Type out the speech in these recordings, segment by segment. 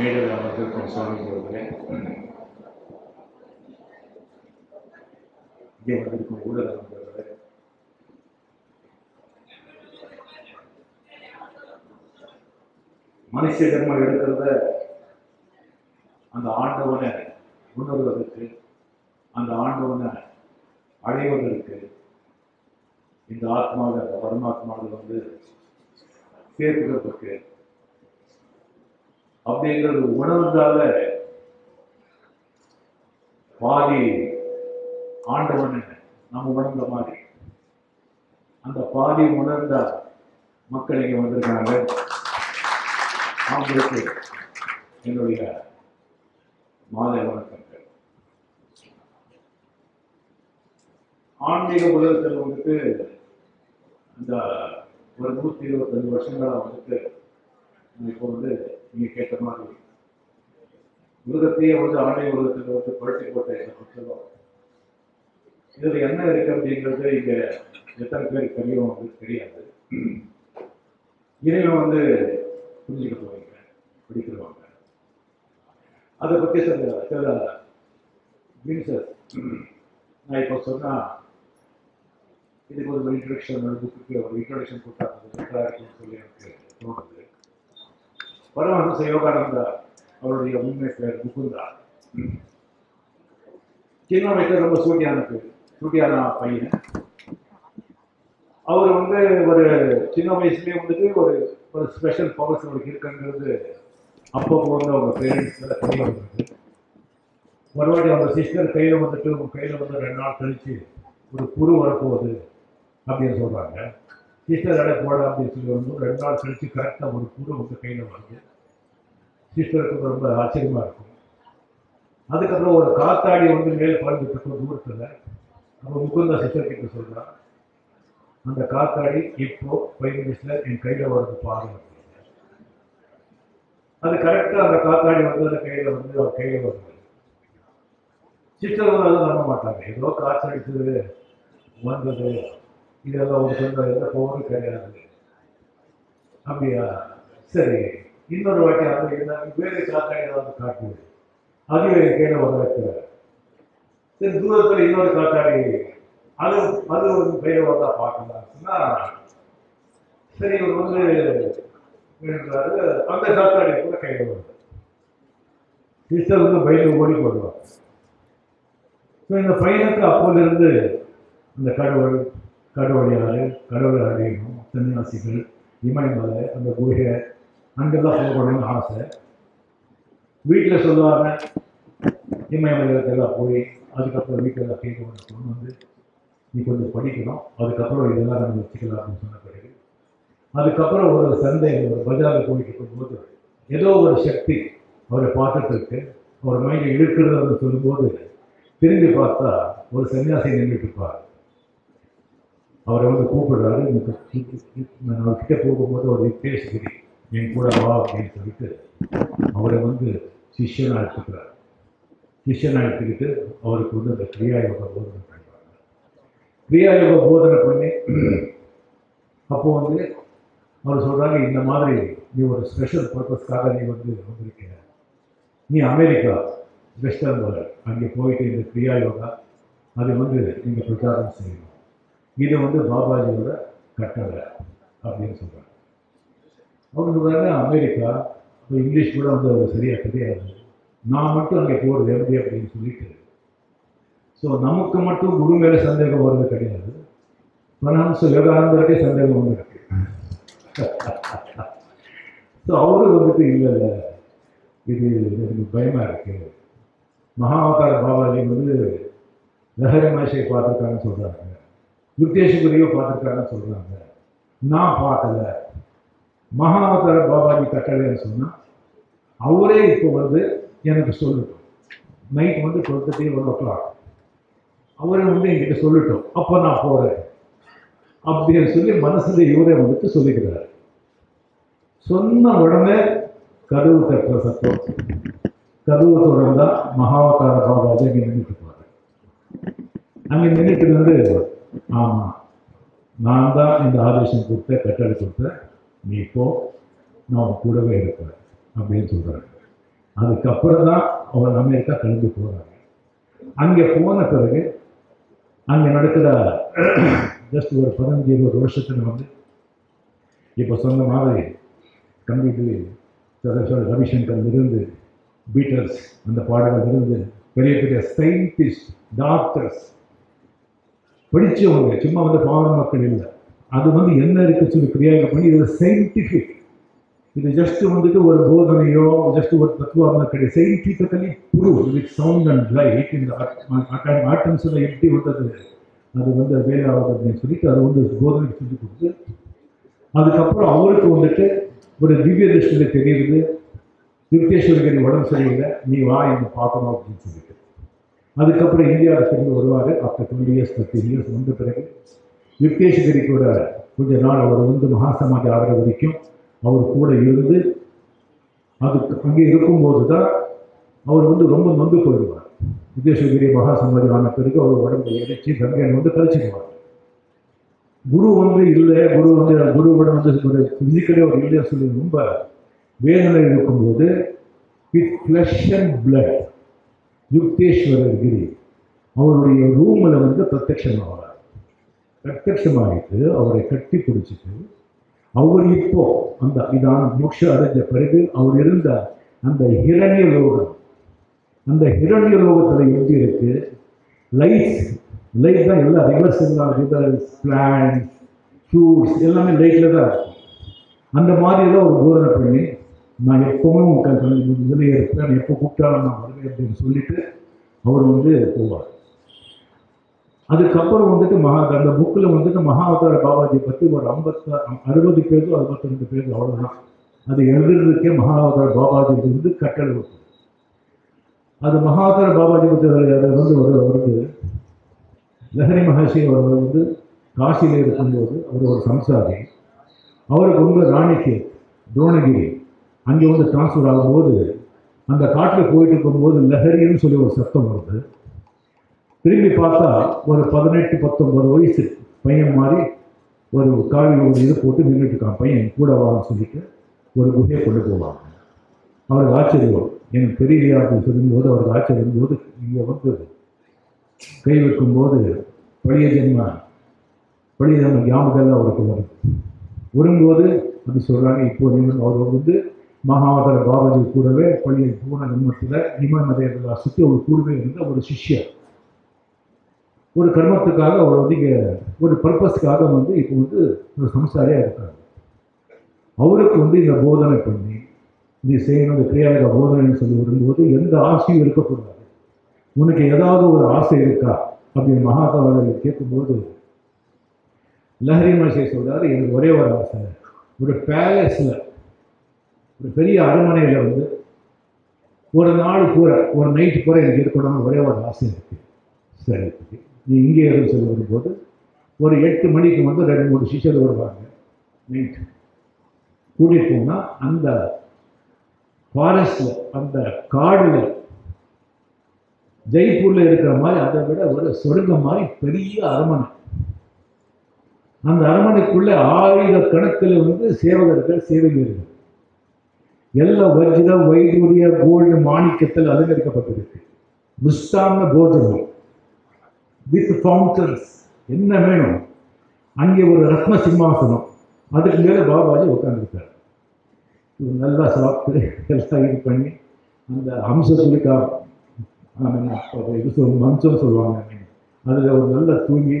மேடையில் அமர்ந்திருக்கும் சுவாமி அவர்களே இங்கே வந்திருக்கும் ஊடக நண்பர்களே மனுஷ ஜென்மம் எடுக்கிறத அந்த ஆண்டவனை உணர்வதற்கு அந்த ஆண்டவனை அடைவதற்கு இந்த ஆத்மாவை அந்த பரமாத்மாவில் வந்து சேர்க்கிறதுக்கு அப்படிங்கிறது உணர்ந்தால பாதி ஆண்டவன் நம்ம உணர்ந்த மாதிரி. அந்த பாதி உணர்ந்த மக்கள் இங்கே வந்திருக்காங்க. அவங்களுக்கு என்னுடைய மாலை வணக்கங்கள். ஆன்மீக உலகத்தில் வந்துட்டு அந்த ஒரு நூற்றி இருபத்தஞ்சு வருஷங்களா வந்துட்டு இப்போ வந்து நீங்க கேட்ட மாதிரி. உலகத்தையே வந்து ஆடை உலகத்தில் வந்து புரட்டி போட்ட புத்தகம் இதுல என்ன இருக்கு அப்படிங்கிறது இங்க எத்தனை பேர் தெரியும் வந்து தெரியாது. இறைவன் வந்து புரிஞ்சுக்க போவீங்க படிக்கிறவங்க. அதை பற்றி சில சில மீன்ஸஸ் நான் இப்போ சொன்னா இதுக்கு ஒரு இன்ட்ரடக்ஷன் புக்கு ஒரு இன்ட்ரடக்ஷன் கொடுத்தா இருக்கும்னு சொல்லி எனக்கு தோணுது. பரமஹம்ச யோகானந்தா அவருடைய உண்மை பேர் முகுந்தா சின்ன வயசுல ரொம்ப சூட்டியான பேர் சூட்டியான பையன். அவர் வந்து ஒரு சின்ன வயசுலயே வந்துட்டு ஒரு ஒரு ஸ்பெஷல் பவர்ஸ் அவருக்கு இருக்குங்கிறது அப்பப்போ வந்து அவங்க பேரண்ட்ஸ்ல தெரிய வந்தது. ஒரு அவங்க சிஸ்டர் கையில் வந்துட்டு உங்க கையில் வந்து ரெண்டு நாள் கழிச்சு ஒரு புரு வரப்போகுது அப்படின்னு சொல்றாங்க. சிஸ்டர் அடை போட அப்படின்னு சொல்லி வந்து ரெண்டு நாள் கழித்து கரெக்டாக ஒரு புரு உங்கள் கையில் வருது சிஸ்டருக்கு ரொம்ப ஆச்சரியமாக இருக்கும். அதுக்கப்புறம் ஒரு காத்தாடி வந்து மேலே பறந்துட்டு இருக்கும் தூரத்தில் அப்போ முகுந்தா சிஸ்டர் கிட்ட சொல்கிறான் அந்த காத்தாடி இப்போ ஃபைவ் மினிட்ஸ்ல என் கையில் வருது பாருங்க அது கரெக்டாக அந்த காத்தாடி வந்து அந்த கையில் வந்து அவர் கையில் வருது. சிஸ்டர் வந்து அதை நம்ப மாட்டாங்க. ஏதோ காசு அடிச்சது வந்தது. இதெல்லாம் ஒரு சொந்த போகணும் கிடையாது. அப்படியா? சரி. இன்னொரு வாட்டி அது என்ன வேலை காத்தாடி ஏதாவது காட்டுது அது என் கையில வர சரி தூரத்தில் இன்னொரு காத்தாடி அது அது ஒரு பெயர் வந்தா பார்க்கலாம்னா சொன்னா சரி இவர் வந்து வேணுறாரு அந்த காத்தாடி கூட கையில வருது சிஸ்டர் வந்து பைக்கில் ஓடி போடுவார் ஸோ இந்த பையனுக்கு அப்போதிருந்து இந்த கடவுள் கடவுளையாறு கடவுளை அறிவும் சன்னியாசிகள் இமயமலை அந்த குகை அங்கெல்லாம் போகணும்னு ஆசை. வீட்டில் சொல்லுவாங்க இமயமலையெல்லாம் போய் அதுக்கப்புறம் வீட்டில் எல்லாம் கேட்க கொண்டு வந்து நீ கொஞ்சம் படிக்கணும் அதுக்கப்புறம் இதெல்லாம் நம்ம வச்சுக்கலாம் அப்படின்னு சொன்ன பிறகு அதுக்கப்புறம் ஒரு சந்தை ஒரு பஜாரில் போயிட்டு இருக்கும்போது ஏதோ ஒரு சக்தி அவரை பார்த்துட்டு அவர் மைண்டை இழுக்கிறதுன்னு சொல்லும்போது திரும்பி பார்த்தா ஒரு சன்னியாசி நின்றுட்டு இருப்பார். அவரை வந்து கூப்பிடுறாரு. எனக்கு நான் கிட்ட போகும்போது ஒரு பேசுகிறேன் என் கூட வா அப்படின்னு சொல்லிட்டு அவரை வந்து சிஷ்யனாக எடுத்துக்கிறார் சிஷ்யனாக எடுத்துக்கிட்டு அவருக்கு வந்து அந்த கிரியா யோக போதனை பண்ணுறாங்க கிரியா யோக போதனை பண்ணி அப்போ வந்து அவர் சொல்கிறாங்க இந்த மாதிரி நீ ஒரு ஸ்பெஷல் பர்பஸ்க்காக நீ வந்து வந்திருக்க நீ அமெரிக்கா வெஸ்டர்ன் வேர்ல்ட் அங்கே போயிட்டு இந்த கிரியா யோகா அது வந்து நீங்கள் பிரச்சாரம் செய்யணும். இது வந்து பாபாஜியோட கட்டளை அப்படின்னு சொல்கிறாங்க அவங்களுக்கு வேறு அமெரிக்கா இப்போ இங்கிலீஷ் கூட வந்து அவர் சரியாக தெரியாது. நான் மட்டும் அங்கே போகிறது எப்படி அப்படின்னு சொல்லிட்டு. ஸோ நமக்கு மட்டும் குரு மேலே சந்தேகம் வருது கிடையாது. பரமஹம்ச யோகானந்தருக்கே சந்தேகம் வந்துருக்கு. ஸோ அவரு வந்துட்டு இல்லை இல்லை. இது எனக்கு பயமாக இருக்கு. மகாவதார பாபாஜி வந்து லஹரி மாஷை பார்த்துருக்காங்கன்னு சொல்கிறாங்க யுக்தேஸ்வரியோ பார்த்துருக்காங்கன்னு சொல்கிறாங்க நான் பார்க்கல. மகாவதார பாபாஜி கட்டளைன்னு சொன்னால் அவரே இப்போ வந்து எனக்கு சொல்லட்டும் நைட் வந்து twelve thirty one o'clock அவரே வந்து என்கிட்ட சொல்லட்டும் அப்போ நான் போகிறேன் அப்படின்னு சொல்லி மனசில் இவரே வந்துட்டு சொல்லிக்கிறார். சொன்ன உடனே கதவு தட்டுற சத்தம். கதவு தொடர்ந்தால் மகாவதார பாபாஜி அங்கே நின்றுட்டு இருப்பாரு. அங்கே நின்றுட்டு இருந்து ஆமாம் நான் தான் இந்த ஆதேசம் கொடுத்த கட்டளை கொடுத்த நீ இப்போ நான் கூடவே இருப்பேன் அப்படின்னு சொல்கிறாங்க அதுக்கப்புறம் தான் அவர் அமெரிக்கா கலந்து போகிறாங்க அங்கே போன பிறகு அங்கே நடக்கிற ஜஸ்ட் ஒரு பதினஞ்சு இருபது வருஷத்தில் வந்து இப்போ சொன்ன மாதிரி கம்ப்யூட்டர் ரவிசங்கர் இருந்து பீட்டர்ஸ் அந்த பாடல்கள் இருந்து பெரிய பெரிய சயின்டிஸ்ட் டாக்டர்ஸ் படித்தவங்க சும்மா வந்து பாவன மக்கள் இல்லை. அது வந்து என்ன இருக்கு சொல்லி கிரியாக பண்ணி இது சயின்டிஃபிக் இது ஜஸ்ட் வந்துட்டு ஒரு போதனையோ ஜஸ்ட் ஒரு தத்துவம் கிடையாது. Scientifically prove with sound and light இந்த ஆட்டம்ஸில் எப்படி வந்தது? அது வந்து வேலாவது அப்படின்னு சொல்லிட்டு அது வந்து போதனை சொல்லி கொடுத்து அதுக்கப்புறம் அவருக்கு வந்துட்டு ஒரு திவ்ய திருஷ்டியில் தெரியுது. யுக்தேஸ்வரிக்கு உடம்பு சரியில்லை. நீ வா என்ன பார்க்கணும் அப்படின்னு சொல்லிட்டு. அதுக்கப்புறம் இந்தியாவில் திரும்பி வருவார். After twenty years thirty years வந்த பிறகு யுக்தேஸ்வரி கூட கொஞ்ச நாள் அவர் வந்து மகாசமாஜ் ஆகிற வரைக்கும் அவர் கூட இருந்து அதுக்கு அங்கே இருக்கும்போது தான் அவர் வந்து ரொம்ப நொந்து போயிடுவார். யுக்தேஸ்வரி மகாசமாதி ஆன பிறகு அவர் உடம்பை இணைச்சி கங்கையை வந்து கழிச்சிடுவார் குரு வந்து இல்லை குரு வந்து குருவிடம் வந்து ஒரு ஃபிசிக்கலி ஒரு இல்லையா சொல்லி ரொம்ப வேதனை இருக்கும்போது with flesh and blood Yukteswar Giri. அவருடைய ரூமில் வந்து பிரத்யட்சமாகிறார் பிரத்யட்சமாகிட்டு அவரை கட்டி பிடிச்சிட்டு அவர் இப்போ அந்த இதான் மோட்ச அடைஞ்ச பிறகு அவர் இருந்த அந்த ஹிரண்ய லோகம் அந்த ஹிரண்ய லோகத்தில் எப்படி இருக்கு. லைட்ஸ் லைட் தான் எல்லாம் ரிவர்ஸ் எல்லாம் ரிவர்ஸ் பிளான்ஸ் ஃப்ரூட்ஸ் எல்லாமே லைட்டில் தான் இருக்கும் அந்த மாதிரி தான் ஒரு போதனை பண்ணி நான் எப்பவும் இதில் இருப்பேன் எப்போ கூப்பிட்டாலும் நான் வருவேன் அப்படின்னு சொல்லிட்டு அவர் வந்து போவார். அதுக்கப்புறம் வந்துட்டு மகா அந்த புக்கில் வந்துட்டு மகாவதார பாபாஜி பற்றி ஒரு ஐம்பத்த அறுபது பேருக்கும் அறுபத்தி ரெண்டு பேருக்கு அவ்வளோதான் அது எழுதுறதுக்கே மகாவதார பாபாஜி வந்து கட்டளை கொடுக்கும் அது மகாவதார பாபாஜி பற்றி அது வந்து ஒரு வருது லஹரி மகர்ஷி அவர் வந்து காசியில் இருக்கும்போது அவர் ஒரு சம்சாரி. அவருக்கு வந்து ராணிக்கு துரோணகிரி அங்கே வந்து டிரான்ஸ்ஃபர் ஆகும்போது அந்த காட்டில் போயிட்டு இருக்கும்போது லஹரின்னு சொல்லி ஒரு சத்தம் வருது. திரும்பி பார்த்தா ஒரு பதினெட்டு பத்தொன்பது வயசு பையன் மாதிரி ஒரு காவி ஒரு இது போட்டு நின்றுட்டு இருக்கான். பையன் கூட வான்னு சொல்லிட்டு ஒரு குகையை கொண்டு போவாங்க அவருக்கு ஆச்சரியம். எனக்கு தெரியலையா அப்படின்னு சொல்லும்போது அவருக்கு ஆச்சரியம். போது இங்கே வந்து கை வைக்கும்போது பழைய ஜென்ம பழைய ஜென்ம ஞாபகம் அவருக்கு வருது. வரும்போது அப்படி சொல்கிறாங்க இப்போ நீங்கள் அவர் வந்து மகாவதர பாபாஜி கூடவே பள்ளியில் போன ஜென்மத்தில் இமமதையெல்லாம் சுற்றி அவர் கூடவே இருந்த ஒரு சிஷ்யர் ஒரு கர்மத்துக்காக அவர் வந்து இங்கே ஒரு பர்பஸ்க்காக வந்து இப்போ வந்து ஒரு சம்சாரியாக இருக்காங்க அவருக்கு வந்து இந்த போதனை பண்ணி நீ செய்யணும் இந்த கிரியாலக போதனைன்னு சொல்லி வரும்போது எந்த ஆசையும் இருக்கக்கூடாது. உனக்கு ஏதாவது ஒரு ஆசை இருக்கா? அப்படின்னு மகாதவரை கேட்கும்போது லஹரி மனுஷை சொல்கிறார் எனக்கு ஒரே ஒரு ஆசை. ஒரு பேலஸில் ஒரு பெரிய அரண்மனையில் வந்து ஒரு நாள் பூரா ஒரு நைட்டு பூரா எனக்கு இருக்கணும்னு ஒரே ஒரு ஆசை இருக்கு. சரி நீ இங்கே இருந்து சொல்லி வரும்போது ஒரு எட்டு மணிக்கு வந்து ரெண்டு மூணு சிஷர் வருவாங்க நைட் கூட்டிகிட்டு போனால் அந்த ஃபாரஸ்டில் அந்த காடில் ஜெய்ப்பூரில் இருக்கிற மாதிரி அதை விட ஒரு சொர்க்கம் மாதிரி பெரிய அரமனை அந்த அரண்மனைக்குள்ள ஆயிரக்கணக்கில் வந்து சேவகர்கள் சேவைகள் எல்லா வஜ்ரம் வைடூரிய கோல்டு மாணிக்கத்தில் அலங்கரிக்கப்பட்டிருக்கு. மிஸ்டான போஜனம். வித் ஃபவுண்டன்ஸ் என்ன வேணும்? அங்கே ஒரு ரத்ன சிம்மாசனம். அதுக்கு மேலே பாபாஜி உட்காந்துருக்காரு இவர் நல்லா சாப்பிட்டு எல்லாம் இது பண்ணி அந்த அம்ச சுலிக்கா இது சொல் மம்சம் சொல்லுவாங்க. அதில் ஒரு நல்ல தூங்கி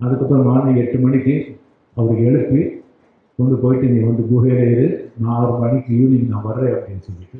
அதுக்கப்புறம் மார்னிங் எட்டு மணிக்கு அவருக்கு எழுப்பி கொண்டு போயிட்டு நீ வந்து குகையில இரு. நான் மணிக்கு ஈவினிங் நான் வர்றேன் அப்படின்னு சொல்லிட்டு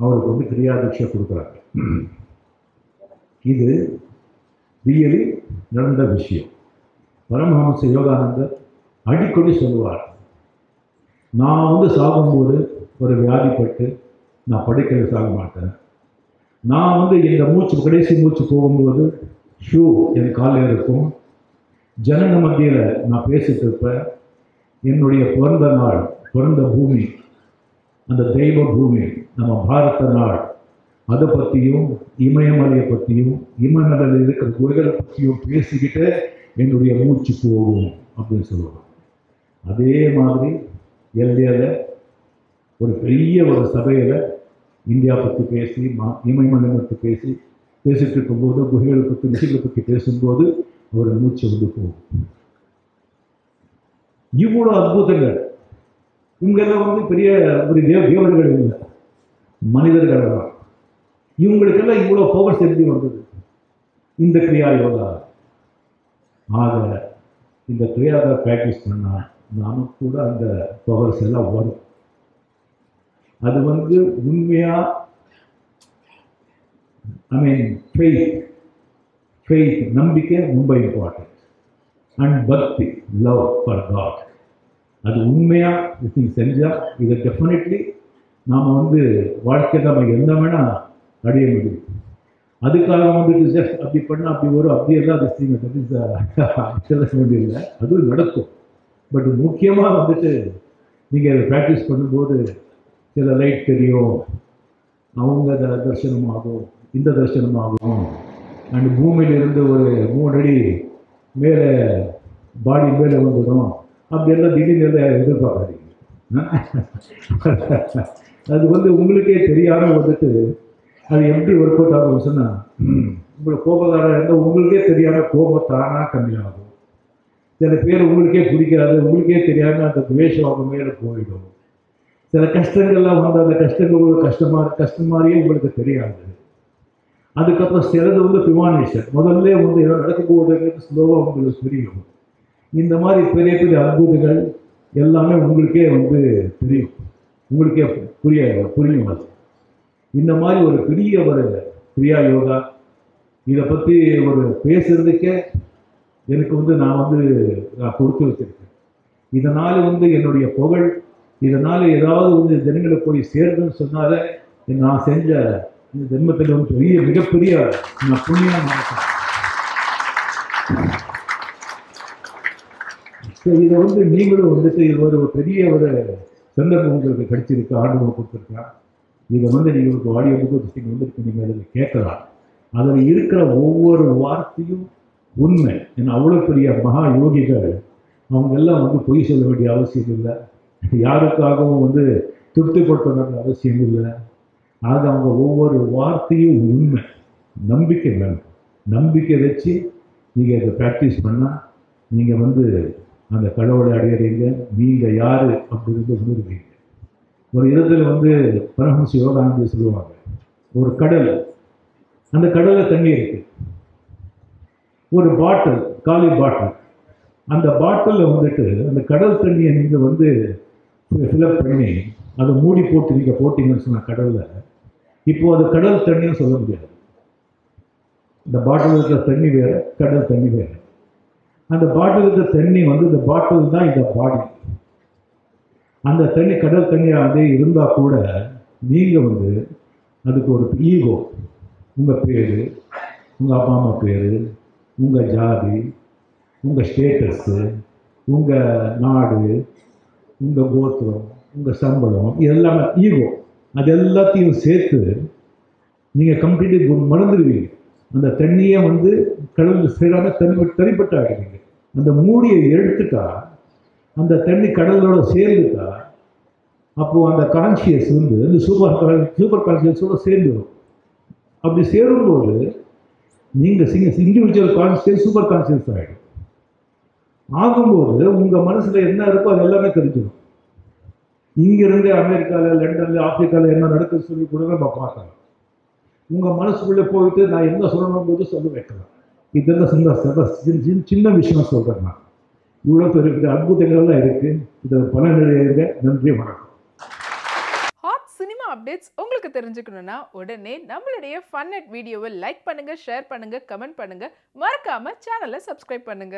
அவருக்கு வந்து கிரியாதீட்சை கொடுக்குறாங்க. இது ரியலி நடந்த விஷயம். பரமஹம்ச யோகானந்தர் அடிக்கடி சொல்லுவார் நான் வந்து சாகும்போது ஒரு வியாதிப்பட்டு நான் படுக்கையில் சாக மாட்டேன். நான் வந்து இந்த மூச்சு கடைசி மூச்சு போகும்போது ஷூ என் காலில் இருக்கும் ஜனங்க மத்தியில் நான் பேசிட்டு இருப்பேன். என்னுடைய பிறந்த நாள் பிறந்த பூமி அந்த தெய்வ பூமி நம்ம பாரத நாள் அதை பற்றியும் இமயமலையை பற்றியும் இமயமலையில் இருக்கிற குகைகளை பற்றியும் பேசிக்கிட்டு என்னுடைய மூச்சு போகும் அப்படின்னு சொல்லுவாங்க. அதே மாதிரி எல்லையில் ஒரு பெரிய ஒரு சபையில் இந்தியா பற்றி பேசி மா இமயமலை பற்றி பேசி பேசிட்டு இருக்கும்போது குகைகளை பற்றி விஷயங்களை பற்றி பேசும்போது ஒரு மூச்சு வந்து போகும் இவ்வளோ அற்புதங்கள். இவங்கெல்லாம் வந்து பெரிய ஒரு தேவ தேவர்கள் இல்லை. மனிதர்கள் தான் இவங்களுக்கெல்லாம் இவ்வளோ பவர் செஞ்சு வந்தது. இந்த கிரியா யோகா ஆக இந்த கிரியாவை ப்ராக்டிஸ் பண்ணால் நமக்கு கூட அந்த பவர்ஸ் எல்லாம் வரும். அது வந்து உண்மையாக ஐ மீன் ஃபெய்த் ஃபெய்த் நம்பிக்கை ரொம்ப important and bhakti love for God அது உண்மையாக இது செஞ்சால் இதை டெஃபினெட்லி நாம் வந்து வாழ்க்கை நம்ம என்ன வேணால் அடைய முடியும். அதுக்காக வந்துட்டு ஜஸ்ட் அப்படி பண்ணால் அப்படி வரும் அப்படி எல்லாம் திங் சொல்ல வேண்டியதில்லை அதுவும் நடக்கும். பட் முக்கியமாக வந்துட்டு நீங்கள் அதை ப்ராக்டிஸ் பண்ணும்போது சில லைட் தெரியும். அவங்க தரிசனமாகும் இந்த தரிசனமாகும். அண்ட் பூமியிலிருந்து ஒரு மூணு அடி மேலே பாடி மேலே வந்துடும். அப்படி எல்லாம் திடீர்னு எதிர்பார்க்காதீங்க. அது வந்து உங்களுக்கே தெரியாமல் வந்துட்டு அது எப்படி ஒர்க் அவுட் ஆகும் சொன்னால் உங்களுக்கு கோபக்காரர் இருந்தால் உங்களுக்கே தெரியாமல் கோபம் கம்மியாகும். சில பேர் உங்களுக்கே பிடிக்காது உங்களுக்கே தெரியாமல் அந்த துவேஷம் அவங்க மேலே போயிடும். சில கஷ்டங்கள்லாம் வந்து அந்த கஷ்டங்கள் உங்களுக்கு கஷ்டமா கஷ்டம் மாதிரியே உங்களுக்கு தெரியாது. அதுக்கப்புறம் சிலது வந்து பிமானேஷன் முதல்ல வந்து ஏதோ நடக்க போது ஸ்லோவாக உங்களுக்கு புரியும் இந்த மாதிரி பெரிய பெரிய அற்புதங்கள் எல்லாமே உங்களுக்கே வந்து தெரியும். உங்களுக்கே புரிய புரியும் அது. இந்த மாதிரி ஒரு பெரிய ஒரு கிரியா யோகா இதை பற்றி ஒரு பேசுறதுக்கே எனக்கு வந்து நான் வந்து நான் கொடுத்து வச்சிருக்கேன். இதனால் வந்து என்னுடைய புகழ் இதனால் ஏதாவது வந்து ஜனங்களை போய் சேருதுன்னு சொன்னாலே நான் செஞ்ச இந்த ஜென்மத்தில் வந்து பெரிய மிகப்பெரிய நான் புண்ணியம் இதை வந்து நீங்களும் வந்துட்டு இது ஒரு பெரிய ஒரு சந்தர்ப்பம் உங்களுக்கு கிடைச்சிருக்கு ஆண்டவம் கொடுத்துருக்கேன் இதை வந்து நீங்கள் உங்களுக்கு ஆடியோ புக்கு நீங்கள் வந்துருக்கு நீங்கள் அதில் கேட்கலாம். அதில் இருக்கிற ஒவ்வொரு வார்த்தையும் உண்மை. ஏன்னா அவ்வளோ பெரிய மகா யோகிகள் அவங்க எல்லாம் வந்து பொய் சொல்ல வேண்டிய அவசியம் இல்லை. யாருக்காகவும் வந்து திருப்திப்படுத்த வேண்டிய அவசியம் இல்லை. ஆக அவங்க ஒவ்வொரு வார்த்தையும் உண்மை. நம்பிக்கை வேணும். நம்பிக்கை வச்சு நீங்கள் அதை ப்ராக்டிஸ் பண்ணால் நீங்கள் வந்து அந்த கடவுளை அடையிறீங்க. நீங்கள் யார் அப்படிங்கிறத உணர்வீங்க. ஒரு இடத்துல வந்து பரமஹம்ச யோகானந்தி சொல்லுவாங்க ஒரு கடல் அந்த கடலில் தண்ணி இருக்கு. ஒரு பாட்டில் காலி பாட்டில். அந்த பாட்டிலில் வந்துட்டு அந்த கடல் தண்ணியை நீங்கள் வந்து ஃபில்அப் பண்ணி அதை மூடி போட்டு நீங்கள் போட்டிங்கன்னு சொன்னால் கடலில் இப்போ அது கடல் தண்ணின்னு சொல்ல முடியாது. இந்த பாட்டில் இருக்கிற தண்ணி வேறு கடல் தண்ணி வேறு. அந்த பாட்டில் இருக்கிற தண்ணி வந்து இந்த பாட்டில் தான் இந்த பாடி அந்த தண்ணி கடல் தண்ணியாகவே இருந்தால் கூட நீங்கள் வந்து அதுக்கு ஒரு ஈகோ உங்கள் பேர் உங்கள் அப்பா அம்மா பேர் உங்கள் ஜாதி உங்கள் ஸ்டேட்டஸ்ஸு உங்கள் நாடு உங்கள் கோத்திரம் உங்கள் சம்பளம் இதெல்லாமே ஈகோ அது எல்லாத்தையும் சேர்த்து நீங்கள் கம்ப்ளீட்டாக மறந்துடுவீங்க. அந்த தண்ணியை வந்து கடலில் சேராம தனி தனிப்பட்ட ஆகிடுவீங்க அந்த மூடியை எடுத்துட்டா அந்த தண்ணி கடலோட சேர்ந்துட்டா அப்போது அந்த கான்சியஸ் வந்து இந்த சூப்பர் சூப்பர் கான்சியஸோட சேர்ந்துடும் அப்படி சேரும்போது நீங்கள் சிங்க இண்டிவிஜுவல் கான்சியஸ் சூப்பர் கான்சியஸ் ஆகிடும் ஆகும்போது உங்கள் மனசில் என்ன இருக்கோ அது எல்லாமே தெரிஞ்சிடும் இங்கிருந்து அமெரிக்காவில் லண்டனில் ஆப்பிரிக்காவில் என்ன நடக்குது சொல்லி கூட நம்ம பார்க்கலாம். உங்கள் மனசுக்குள்ளே போயிட்டு நான் என்ன சொல்லணும் போது சொல்ல வைக்கலாம். இதெல்லாம் சின்ன சின்ன- சின்ன சின்ன விஷயம் சொல்கிறேன் நான். இவ்வளோ பெரிய பெரிய அற்புதங்கள்லாம் இருக்குது இதை பலனடைங்க நன்றி வணக்கம். சினிமா அப்டேட்ஸ் உங்களுக்கு தெரிஞ்சுக்கணும்னா உடனே நம்மளுடைய ஃபன் அட் வீடியோவை லைக் பண்ணுங்கள் ஷேர் பண்ணுங்கள் கமெண்ட் பண்ணுங்கள் மறக்காமல் சேனலை சப்ஸ்கிரைப் பண்ணுங்கள்